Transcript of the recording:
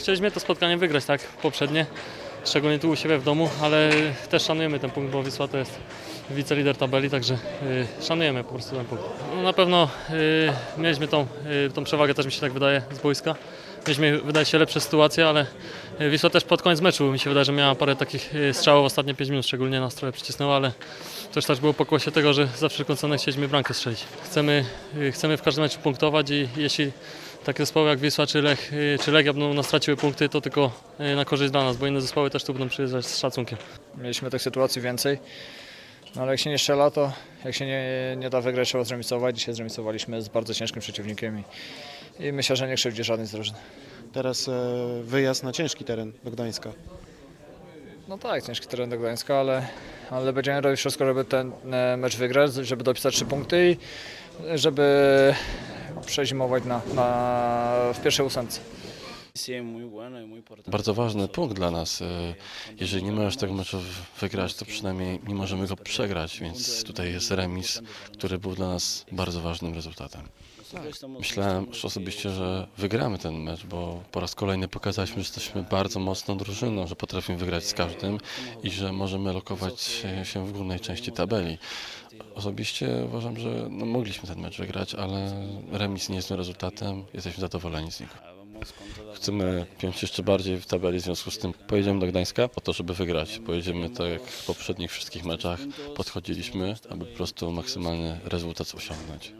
chcieliśmy to spotkanie wygrać, tak, poprzednie, szczególnie tu u siebie w domu, ale też szanujemy ten punkt, bo Wisła to jest wicelider tabeli, także y, szanujemy po prostu ten punkt. No, na pewno y, mieliśmy tą, y, tą przewagę, też mi się tak wydaje, z boiska. Mieliśmy, wydaje się, lepsze sytuacje, ale y, Wisła też pod koniec meczu mi się wydaje, że miała parę takich y, strzałów ostatnie 5 minut, szczególnie nas trochę przycisnęła, ale też też było pokłosie tego, że za wszelką cenę chcieliśmy bramkę strzelić. Chcemy, y, chcemy w każdym meczu punktować i jeśli takie zespoły jak Wisła czy, Lech, y, czy Legia będą nas straciły punkty, to tylko y, na korzyść dla nas, bo inne zespoły też tu będą przyjeżdżać z szacunkiem. Mieliśmy tych sytuacji więcej, no ale jak się nie strzela, to jak się nie, nie da wygrać, trzeba zremisować. Dzisiaj zremisowaliśmy z bardzo ciężkim przeciwnikiem i, i myślę, że nie krzywdzi żadnej z drużyn. Teraz e, wyjazd na ciężki teren do Gdańska. No tak, ciężki teren do Gdańska, ale, ale będziemy robić wszystko, żeby ten e, mecz wygrać, żeby dopisać trzy punkty i żeby przezimować na, na, w pierwszej ósemce. Bardzo ważny punkt dla nas. E, Jeżeli nie możesz tego meczu wygrać, to przynajmniej nie możemy go przegrać, więc tutaj jest remis, który był dla nas bardzo ważnym rezultatem. Myślałem już osobiście, że wygramy ten mecz, bo po raz kolejny pokazaliśmy, że jesteśmy bardzo mocną drużyną, że potrafimy wygrać z każdym i że możemy lokować się w górnej części tabeli. Osobiście uważam, że no, mogliśmy ten mecz wygrać, ale remis nie jest rezultatem, jesteśmy zadowoleni z niego. Chcemy piąć jeszcze bardziej w tabeli, w związku z tym pojedziemy do Gdańska po to, żeby wygrać. Pojedziemy tak jak w poprzednich wszystkich meczach, podchodziliśmy, aby po prostu maksymalny rezultat osiągnąć.